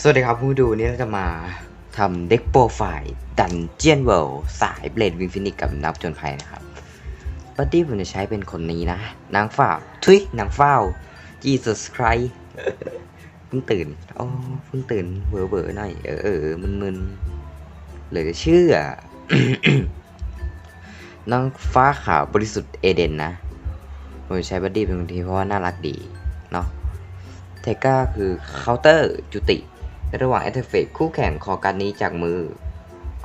สวัสดีครับผู้ดูนี่เราจะมาทำเด็กโปรไฟล์ดันเจียนเวิลสายเบลดวิงฟินิกกับนักผจนภัยนะครับบัดดี้ผมจะใช้เป็นคนนี้นะ นางฝ้าทุยนางฝ้าว Jesus Christ เพิ่งตื่นโอ้เพิ่งตื่นเบอเบอหน่อย เออเออมึนมึนเหลือเชื่อน้องฟ้าขาวบริสุทธิ์เอเดนนะผมใช้บัดดี้เป็นคนที่เพราะว่าน่ารักดี เนาะเทก้าคือเคาน์เตอร์จุติ ระหว่างแอตเทเฟกคู่แข่งคอการนี้จากมือ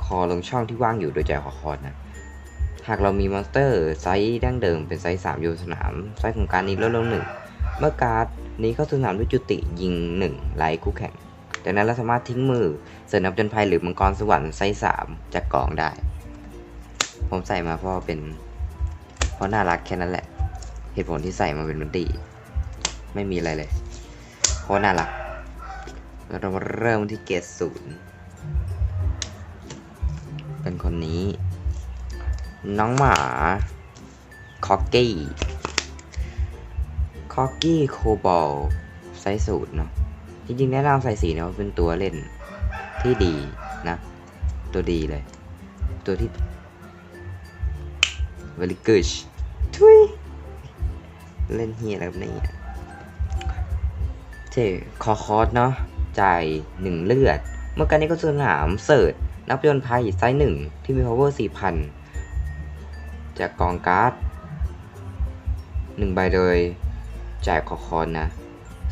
คอลงช่องที่ว่างอยู่โดยใจขอคอนนะ หากเรามีมอนสเตอร์ไซส์ดั้งเดิมเป็นไซส์3อยู่สนาม ไซส์ของการนี้ลดลงหนึ่งเมื่อการ์ดนี้เข้าสนามด้วยจุติยิง1ไลค์คู่แข่งจากนั้นเราสามารถทิ้งมือเสริมนับจนภัยหรือมังกรสวรรค์ไซส์3จากกองได้ ผมใส่มาเพราะเป็น เพราะน่ารักแค่นั้นแหละ เหตุผลที่ใส่มาเป็นบันดี ไม่มีอะไรเลย เพราะน่ารัก เรามาเริ่มที่เกรดศูนย์เป็นคนนี้ น้องหมาคอกกี้คอกกี้โคบอลไซส์ศูนย์เนาะจริงๆแนะนำใส่สีเนี่ยว่าเป็นตัวเล่นที่ดีนะ ตัวดีเลย ตัวที่ very good ทุยเล่นเฮียอะไรแบบนี้เจคอคอสเนาะ จ่ายหนึ่งเลือด เมื่อการนี้ก็สนามเสิร์ชนักบยนต์ภัยไซส์หนึ่งที่มี power 4,000 จากกองการ์ดหนึ่งใบโดยจ่ายคอคอนนะ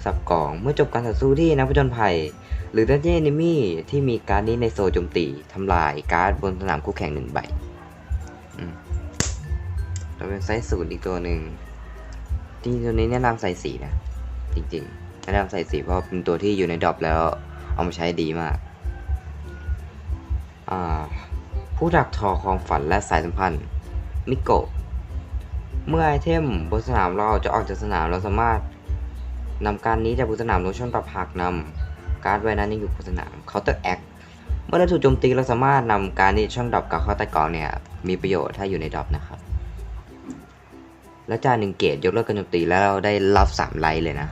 สับกองเมื่อจบการต่อสู้ที่นักผจญภัย หรือดันเจี้ยนิมี่ที่มีการ์ดนี้ในโซโจมตีทำลายการ์ดบนสนามคู่แข่งหนึ่งใบเราเป็นไซส์ศูนย์อีกตัวหนึ่งจริงตัวนี้แนะนำใส่สีนะ จริงๆ แนะนำใส่สีเพราะเป็นตัวที่อยู่ในดรอปแล้ว เอามาใช้ดีมากาผู้ดักทอความฝันและสายสัมพันธ์ มิโกะ เมื่อไอเทมบนสนามเราจะออกจากสนามเราสามารถนำการนี้จากบนสนามลงช่องปรับหักนำการ์ดไว้นั้นยังอยู่บนสนาม Counter Act เมื่อเราถูกโจมตีเราสามารถนำการนี้ช่องดรอปกับเข้าใต้กองเนี่ยมีประโยชน์ถ้าอยู่ในดรอปนะครับและจ่ายหนึ่งเกตยกเลิกการโจมตีแล้วเราได้รับสามไลท์เลยนะ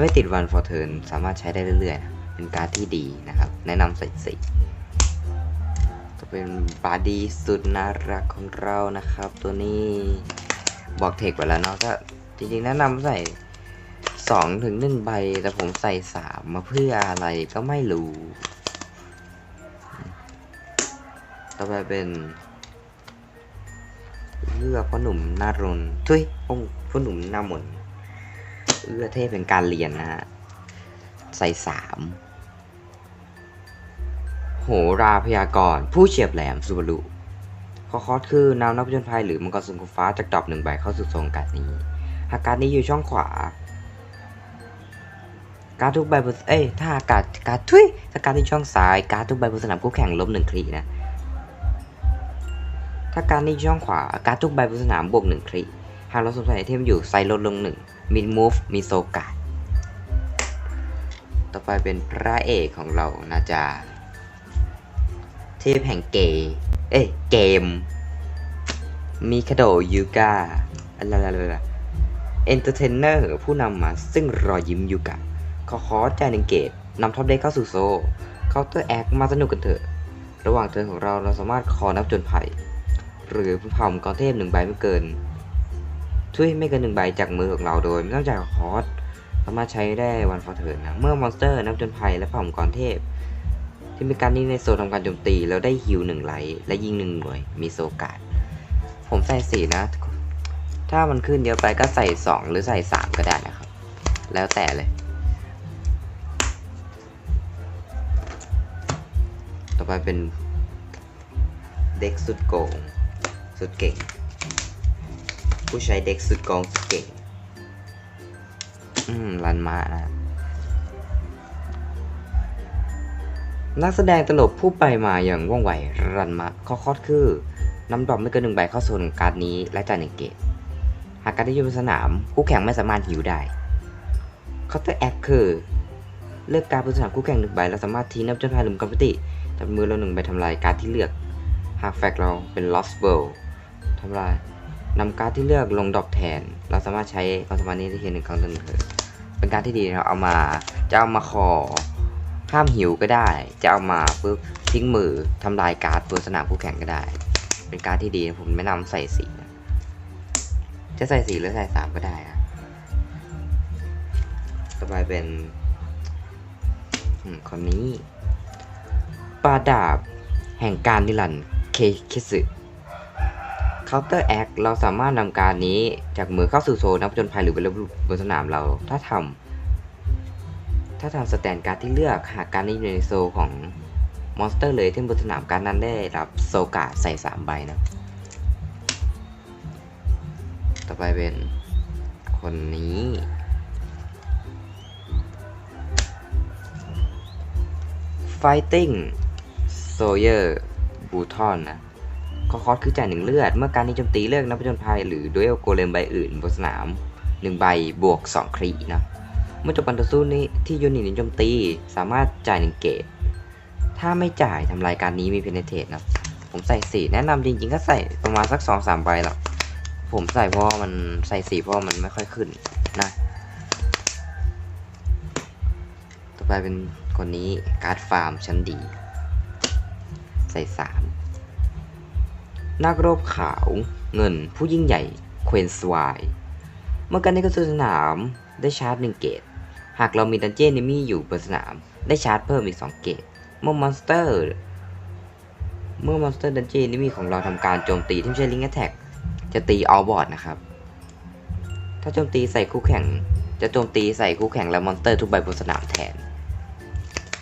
ไม่ติดวัน for turn สามารถใช้ได้เรื่อยๆนะเป็นการ์ดที่ดีนะครับ แนะนำใส่สีจะเป็นบาดีสุดน่ารักของเรานะครับ ตัวนี้บอกเทคไปแล้วเนาะก็จริงๆแนะนำใส่สองถึงหนึ่งใบ แต่ผมใส่สามมาเพื่ออะไรก็ไม่รู้ ต่อไปเป็นเลือกพ่อหนุ่มหน้ารนทุยพ่อพ่อหนุ่มหน้ามน เอื้อเทพเป็นการเรียนนะฮะ ใส่สามโหราพยากรณ์ผู้เฉียบแหลมสุบารุข้อคอสคือนำนักผจญภัยหรือมังกรสุนทรฟ้าจากดรอปหนึ่งใบเข้าสู่โซนการนี้ หากการนี้อยู่ช่องขวา การทุกใบบนเอ้ยถ้าการ์ดการทุยถ้าการที่ช่องซ้าย การทุกใบบนสนามคู่แข่งลบหนึ่งคลีนะ ถ้าการนี้ช่องขวา การทุกใบบนสนามบวกหนึ่งคลีหากเราสวมใส่ไอเทมอยู่ไซลดลงหนึ่ง มินมูฟมีโซกาต่อไปเป็นพระเอกของเรานะจ๊ะเทพแห่งเกย์เอ้ยเกม มีคาโดยูกาอะไรอะไรเอนเตอร์เทนเนอร์ผู้นำมาซึ่งรอยยิ้มยูกะขอขอใจหนึ่งเกตนำท็อปเด็กเข้าสู่โซเคาน์เตอร์แอคมาสนุกกันเถอะ ระหว่างเทินของเราเราสามารถคอนับจนภัย หรือเผ่ามกรเทพหนึ่งใบไม่เกิน ช่วยไม่เกินหนึ่งใบจากมือของเราโดย ไม่ต้องจ่ายคอสสามารถใช้ได้วันฟอร์เทิร์นนะ เมื่อมอนสเตอร์นับจนภัยและผ่ามังกรเทพ ที่มีการนี้ในโซนทำการโจมตีแล้วได้ฮิวหนึ่งไลท์และยิงหนึ่งหน่วย มีโซกาดผมใส่สีนะ ถ้ามันขึ้นเยอะไปก็ใส่สองหรือใส่สามก็ได้นะครับ แล้วแต่เลย ต่อไปเป็นเด็กสุดโกง สุดเก่ง ผู้ใช้เด็กสุดกองเก่งอืมรันมานะนักแสดงตลกผู้ไปมาอย่างว่องไวรันมาข้อคอดคือนำดรอปไม่เกินหนึ่งใบเข้าโซนการ์ดนี้และจ่ายหนึ่งเกตหากการที่อยู่บนสนามคู่แข่งไม่สามารถหิวได้เคาน์เตอร์แอคคือเลือกการดบนสนามคู่แข่งหนึ่งใบเราสามารถทิ้งนับจนพายหลุมกำปติจับมือเราหนึ่งใบทำลายการดที่เลือก หากแฟกเราเป็น Lost World ทำลาย นำการ์ดที่เลือกลงดอปแทน เราสามารถใช้ความสามารถนี้ได้เพียงหนึ่งครั้งต่อหนึ่งเทิร์นเป็นการดที่ดีนะครับเอามาจะเอามาคอห้ามหิวก็ได้ จะเอามาปุ๊บทิ้งมือทำลายการ์ดบนสนามคู่แข่งก็ได้ เป็นการ์ดที่ดีนะผมแนะนำใส่สีนะจะใส่สีหรือใส่สามก็ได้นะต่อไปเป็นคนนี้ปาดาบแห่งการนิรันดร์เคคิสึ Counter Act เราสามารถนำการนี้จากมือเข้าสู่โซนนักผจญภัยหรือบนบนสนามเรา ถ้าทำถ้าทำสแตนการ์ดที่เลือกหากการนี้อยู่ในโซของมอนสเตอร์เลยที่บนสนามการนั้นได้รับโซกาใส่ 3 ใบนะ ต่อไปเป็นคนนี้ Fighting Sawyer b u t o n นะ คอคอสคือจ่ายหนึ่งเลือด เมื่อการนี้โจมตีเลือกนักผจญภัยหรือด้วยโกเลมใบอื่นบนสนามหนึ่งใบบวก2ครีนะเมื่อจบการต่อสู้นี้ที่ยูนิตนี้โจมตีสามารถจ่ายหนึ่งเกตถ้าไม่จ่ายทำลายการนี้มีเพนเทตนะผมใส่สีแนะนำจริงๆก็ใส่ประมาณสัก2อสามใบหรอกผมใส่เพราะมันใส่สีเพราะมันไม่ค่อยขึ้นนะ ต่อไปเป็นคนนี้การ์ดฟาร์มชั้นดี ใส่สาม นักรบขาว เงินผู้ยิ่งใหญ่เควนสวายเมื่อการในกระสุนสนามได้ชาร์จหนึ่งเกต หากเรามีดันเจี้ยนนิมี่อยู่บนสนาม ได้ชาร์จเพิ่มอีก2เกต เมื่อมอนสเตอร์ เมื่อมอนสเตอร์ดันเจี้ยนนิมี่ของเราทำการโจมตีที่ไม่ใช่ลิง k ์แท็กจะตีออบอร์ดนะครับ ถ้าโจมตีใส่คู่แข่ง จะโจมตีใส่คู่แข่งและมอนสเตอร์ทุกใบบนสนามแทน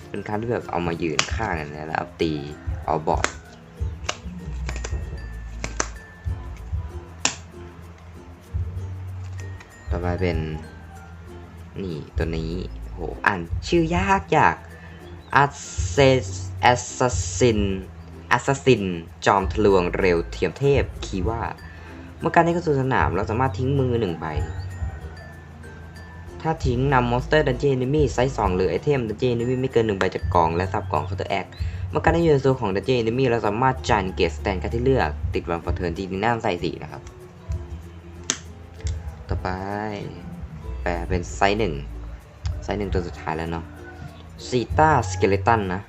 เป็นการที่แบบเอามายืนข้างกันนะแล้วเอาตีออบอร์ด ต่อไปเป็น นี่ตัวนี้โหอ่านชื่อยากยาก Assassin Assassin จอมทะลวงเร็วเทียมเทพคีว่า เมื่อการนี้เข้าสู่สนามเราสามารถทิ้งมือหนึ่งใบ ถ้าทิ้งนำมอนสเตอร์ดันเจ n น m มี่ไซส์2หรือไอเทมดันเจ n น m มี่ไม่เกินหนึ่งใบจากกองและซับกองเคาน์เตอร์แอคเมื่อการได้อยู่ในโซนของดันเจ n น m มี่เราสามารถจายเกตสแตนการที่เลือกติดวันฟอร์เทิร์นจริงๆน่าใส่สีนะครับ ไป แปลเป็นไซส์หนึ่งไซส์หนึ่งตัวสุดท้ายแล้วเนาะซีตาสเกเลตันนะ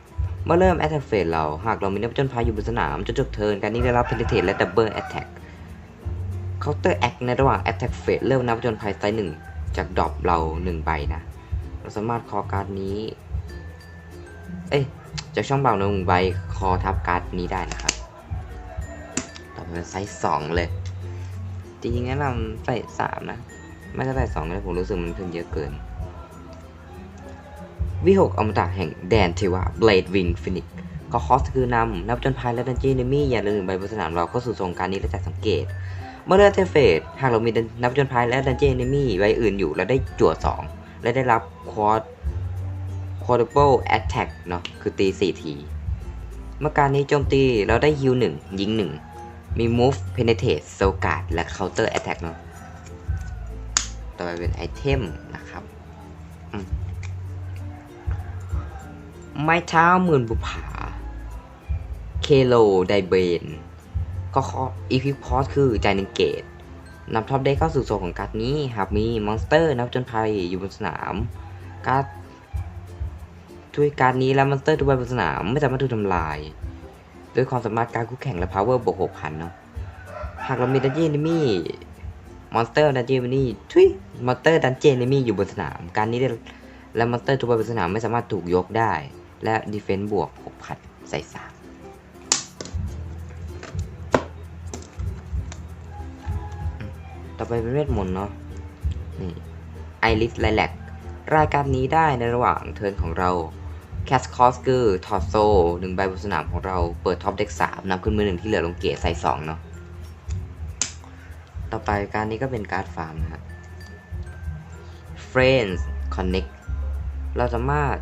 เมื่อเริ่มแอตแทกเฟสเรา หากเรามีนักจญภัยอยู่บนสนามจนจบเทิร์นการนี้ได้รับเพนเทตและดับเบิลแอตแทกเคาน์เตอร์แอคในระหว่างแอตแทกเฟสเริ่มนักจญภัยไซส์หนึ่งจากดรอปเราหนึ่งใบนะ เราสามารถคอการ์ดนี้ เอ้ยจากช่องเบาหนึ่งใบคอทับการ์ดนี้ได้นะครับ ต่อไปเป็นไซส์สองเลย จริงๆแนะนำใส่สามนะ ไม่ก็ใส่สองเลยผมรู้สึกมันเพิ่มเยอะเกิน วิหกอมตะแห่งแดนเทวะเบลดวิงฟินิกก็คอสคือนำนับจนภายและดันเจนมี่อย่าลืมใบบนสนามเราเข้าสู่ทรงการนี้และจัดสังเกต เมื่อเลือกเทเฟสหากเรามีนับจนภายและดันเจนมี่ใบอื่นอยู่เราได้จั่วสองและได้รับควอดควอดเบิลแอตแทกเนาะคือตีสี่ทีเมื่อการนี้โจมตีเราได้ฮิลหนึ่งยิงหนึ่ง มี move penetrate s o g a r d และ counter attack เนาะต่อไปเป็นไอเทมนะครับไม้เท้าหมื่นบุผาเคโลไดเบนก็ขออีพิพอสคือจ่ายหนึ่งเกตนำท็อปเด็กเข้าสู่โซนของการ์ดนี้ หากมีมอนสเตอร์นับจนภัยอยู่บนสนามการ์ดด้วยการดนี้และมอนสเตอร์ทุกใบบนสนามไม่สามารถถูกทำลาย ด้วยความสามารถการคู่แข่งและ power บวกหกพันเนาะหากเรามีดันเจี้ยนมี่มอนสเตอร์ดันเจี้ยนนี่ทุยมอนสเตอร์ดันเจี้ยนมี่อยู่บนสนาม การนี้ได้และมอนสเตอร์ทุกใบบนสนามไม่สามารถถูกยกได้ และดีเฟนซ์บวกหกพันใส่สามอืมต่อไปเป็นเวทมนต์เนาะนี่ไอริสไลแลกรายการนี้ได้ในระหว่างเทิร์นของเรา แคสคอสคือถอดโซ่หนึ่งใบบนสนามของเราเปิดท็อปเด็กสามนำขึ้นมือหนึ่งที่เหลือลงเกตใส่สองเนาะต่อไปการนี้ก็เป็นการ์ดฟาร์มนะฮะ Friends Connect เราสามารถ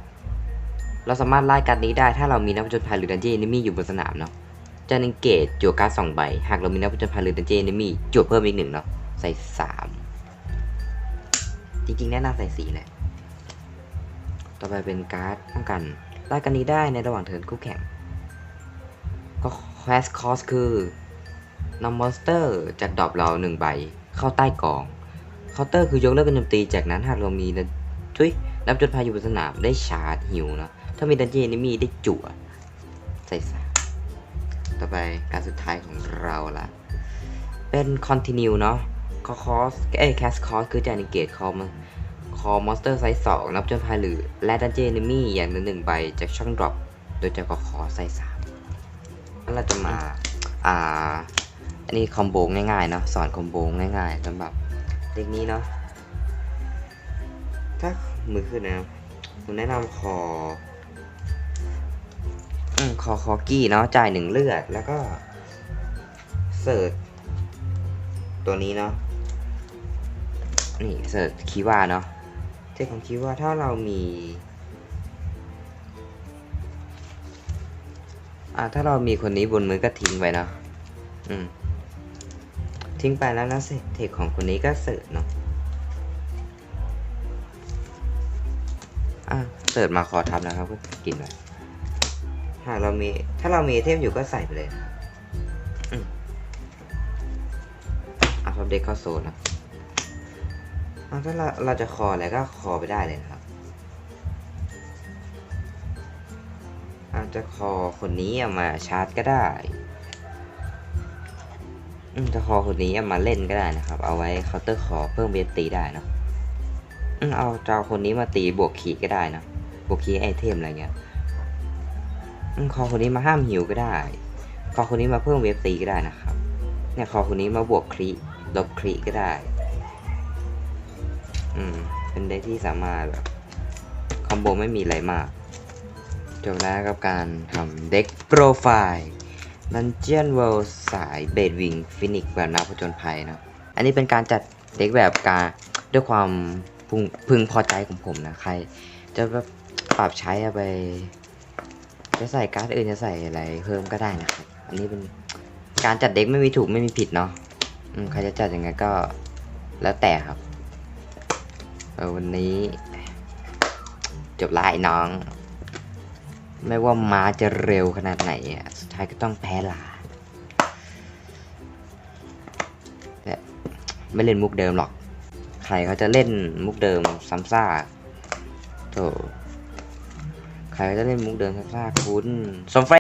เราสามารถไล่การนี้ได้ถ้าเรามีนักผจญภัยหรือดันเจี้ยนมี่อยู่บนสนามเนาะจะนิเกตจั่วการ์ดสองใบ หากเรามีนักผจญภัยหรือดันเจี้ยนมี่จั่วเพิ่มอีกหนึ่งเนาะใส่สามจริงๆแนะนำใส่สีแหละ ต่อไปเป็นการ์ดป้องกันไล่การนี้ได้ในระหว่างเทิร์นคู่แข่ง ก็ Quest Cost คือนำมอนสเตอร์จากดรอปเราหนึ่งใบเข้าใต้กองเคาน์เตอร์คือยกเลิกการโจมตีจากนั้นหากเรามีนะทุยนับจนพายอยู่บนสนามได้ชาร์จฮิวนะถ้ามีดันเจียนนี่มีได้จั่วใส่สาต่อไปการสุดท้ายของเราละเป็น continue เนาะคอคอสเอ้แคสคอสคือจะนิเกตคอม คอมอนสเตอร์ไซส์สองนับจนพายหรือและดันเจียนมี่อย่างละหนึ่งใบจากช่องดรอปโดยจะคอคอใส่สามแล้วเราจะมาอ่าอันนี้คอมโบง่ายๆเนาะสอนคอมโบง่ายๆสำหรับเด็กนี้เนาะถ้ามือขึ้นนะผมแนะนำคออคอคอกี้เนาะจ่ายหนึ่งเลือด แล้วก็เสิร์ชตัวนี้เนาะนี่เสิร์ชคีว่าเนาะ เทคของคีย์ว่าถ้าเรามี อ่าถ้าเรามีคนนี้บนมือก็ทิ้งไว้เนาะอืม ทิ้งไปแล้วนะเทคของคนนี้ก็เสิร์ชเนาะอะเสิร์ชมาขอทับนะครับก็กินไว้หากเรามี ถ้าเรามีเทมอยู่ก็ใส่ไปเลยอืมอะพับเด็กเข้าโซนนะ ถ้าเราเราจะคออะไรก็คอไปได้เลยนะครับอาจจะคอคนนี้เอามาชาร์จก็ได้จะคอคนนี้เอามาเล่นก็ได้นะครับ เอาไว้เคาน์เตอร์คอเพิ่มเวทตีได้เนอะเอาเจ้าคนนี้มาตีบวกขีดก็ได้นะบวกขีดไอเทมอะไรเงี้ยคอคนนี้มาห้ามหิวก็ได้ คอคนนี้มาเพิ่มเวฟตีก็ได้นะครับ เนี่ยคอคนนี้มาบวกครีลบครีก็ได้ อืม เป็นเด็กที่สามารถแบบคอมโบไม่มีอะไรมาก จบแล้วกับการทำเด็กโปรไฟล์ดันเจียนเวิลด์สายเบดวิงฟินิกแบบนักผจญภัยนะ อันนี้เป็นการจัดเด็กแบบการด้วยความพึงพึงพอใจของผมนะ ใคร จะแบบปรับใช้อาไป จะใส่การ์ดอื่นจะใส่อะไรเพิ่มก็ได้นะครับ อันนี้เป็นการจัดเด็กไม่มีถูกไม่มีผิดเนาะใครจะจัดยังไงก็แล้วแต่ครับ วันนี้ จบไล่น้อง ไม่ว่าม้าจะเร็วขนาดไหนสุดท้ายก็ต้องแพ้ลาแต่ไม่เล่นมุกเดิมหรอก ใครเขาจะเล่นมุกเดิมซ้ำซากโถใครจะเล่นมุกเดิมซ้ำซากคุณสมเฟ